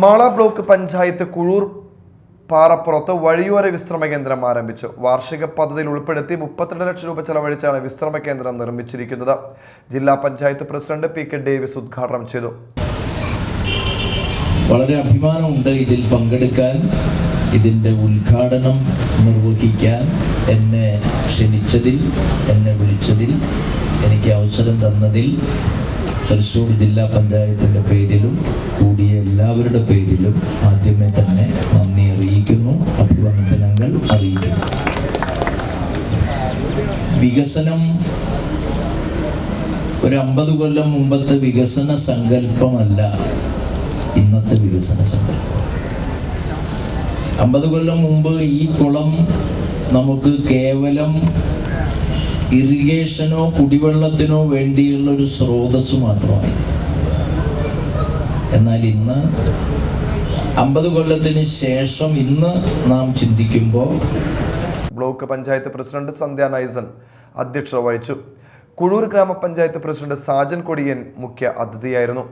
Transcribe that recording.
Mala block panchayat Kuzhur പാറപ്പുറത്ത് വഴിയോര വിശ്രമ കേന്ദ്രം ആരംഭിച്ചു. വാർഷിക പദ്ധതിയിൽ ഉൾപ്പെടുത്തി മുപ്പത്തിരണ്ട് ലക്ഷം രൂപ ചെലവഴിച്ചാണ് വിശ്രമ കേന്ദ്രം നിർമ്മിച്ചിരിക്കുന്നത്. ജില്ലാ panchayat president P K Davis ഉദ്ഘാടനം ചെയ്തു. വളരെ അഭിമാനമുണ്ട് ഇതിൽ പങ്കെടുക്കാൻ ഇതിന്റെ ഉദ്ഘാടനം നിർവഹിക്കാൻ എന്നെ ക്ഷണിച്ചതിൽ എന്നെ വിളിച്ചതിൽ എനിക്ക് അവസരം തന്നതിൽ തൃശ്ശൂർ ജില്ലാ പഞ്ചായത്തിന്റെ പേരിലും കൂടിയ എല്ലാവരുടെ പേരിലും ആദ്യമേ തന്നെ നന്ദി അറിയിക്കുന്നു. അഭിവന്ദനങ്ങൾ അറിയിക്കുന്നു. വികസനം. ഒരു അമ്പത് കൊല്ലം മുമ്പത്തെ വികസന സങ്കല്പമല്ല ഇന്നത്തെ വികസന സങ്കല്പം. അമ്പത് കൊല്ലം മുമ്പ് ഈ കുളം നമുക്ക് കേവലം ഇറിഗേഷനോ കുടിവെള്ളത്തിനോ വേണ്ടിയുള്ള ഒരു സ്രോതസ് മാത്രമായി. എന്നാൽ ഇന്ന് അമ്പത് കൊല്ലത്തിന് ശേഷം ഇന്ന് നാം ചിന്തിക്കുമ്പോൾ ബ്ലോക്ക് പഞ്ചായത്ത് പ്രസിഡന്റ് സന്ധ്യ നൈസൻ അധ്യക്ഷത വഹിച്ചു. കുഴൂർ ഗ്രാമപഞ്ചായത്ത് പ്രസിഡന്റ് സാജൻ കൊടിയൻ മുഖ്യ അതിഥിയായിരുന്നു.